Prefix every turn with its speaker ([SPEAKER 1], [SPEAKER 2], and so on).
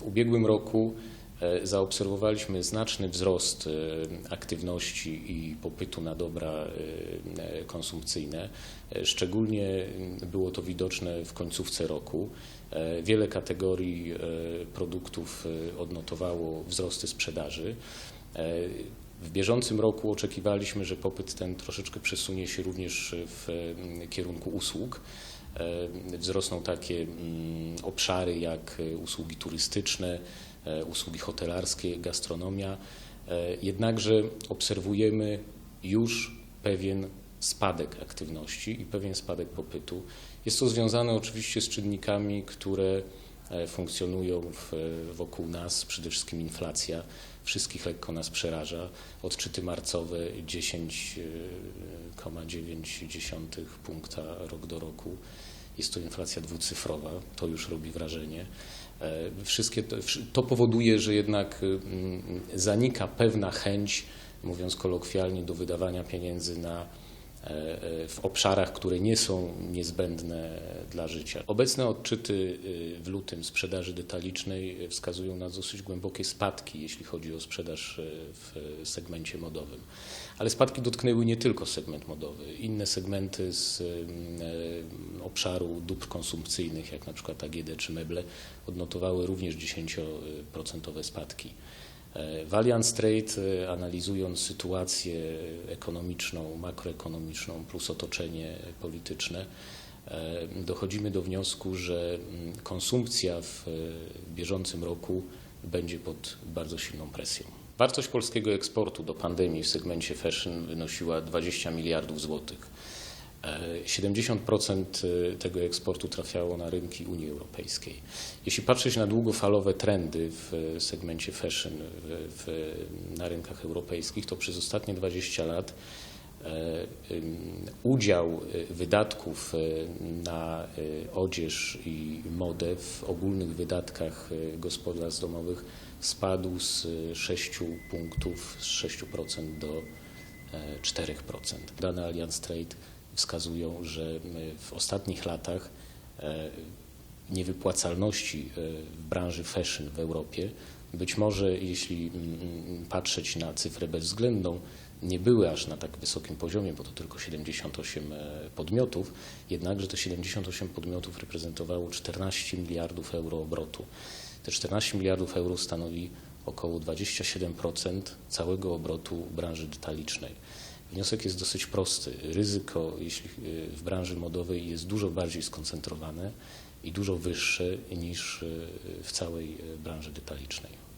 [SPEAKER 1] W ubiegłym roku e, zaobserwowaliśmy znaczny wzrost e, aktywności i popytu na dobra e, konsumpcyjne. Szczególnie mm, było to widoczne w końcówce roku. Wiele kategorii produktów odnotowało wzrosty sprzedaży. W bieżącym roku oczekiwaliśmy, że popyt ten troszeczkę przesunie się również w mm, kierunku usług. E, Wzrosną takie mm, obszary jak e, usługi turystyczne, e, usługi hotelarskie, gastronomia. Jednakże obserwujemy już pewien spadek aktywności i pewien spadek popytu. Jest to związane oczywiście z czynnikami, które funkcjonują w, wokół nas, przede wszystkim inflacja. Wszystkich lekko nas przeraża. Odczyty marcowe 10,9 punkta rok do roku. Jest to inflacja dwucyfrowa, to już robi wrażenie. E, Wszystkie to, to powoduje, że jednak zanika pewna chęć, mówiąc kolokwialnie, do wydawania pieniędzy na e, e, w obszarach, które nie są niezbędne dla życia. Obecne odczyty y, w lutym sprzedaży detalicznej wskazują na dosyć głębokie spadki, jeśli chodzi o sprzedaż y, w segmencie modowym. Ale spadki dotknęły nie tylko segment modowy. Inne segmenty z y, obszaru dóbr konsumpcyjnych, jak na przykład AGD czy meble, odnotowały również 10% spadki. E, Valiant Trade, analizując sytuację ekonomiczną, makroekonomiczną plus otoczenie polityczne, e, dochodzimy do wniosku, że mm, konsumpcja w e, bieżącym roku będzie pod bardzo silną presją. Wartość polskiego eksportu do pandemii w segmencie fashion wynosiła 20 miliardów złotych. E, 70% tego eksportu trafiało na rynki Unii Europejskiej. Jeśli patrzeć na długofalowe trendy w segmencie fashion w, w, na rynkach europejskich, to przez ostatnie 20 lat udział wydatków na odzież i modę w ogólnych wydatkach gospodarstw domowych spadł z 6 punktów, z 6% do e, 4%. Dane Allianz Trade wskazują, że w ostatnich latach e, niewypłacalności e, w branży fashion w Europie, być może jeśli mm, mm, patrzeć na cyfrę bezwzględną, nie były aż na tak wysokim poziomie, bo to tylko 78 e, podmiotów, jednakże te 78 podmiotów reprezentowało 14 miliardów euro obrotu. Te 14 miliardów euro stanowi około 27% całego obrotu branży detalicznej. Wniosek jest dosyć prosty. Ryzyko jeśli y, w branży modowej jest dużo bardziej skoncentrowane i dużo wyższe niż y, w całej y, branży detalicznej.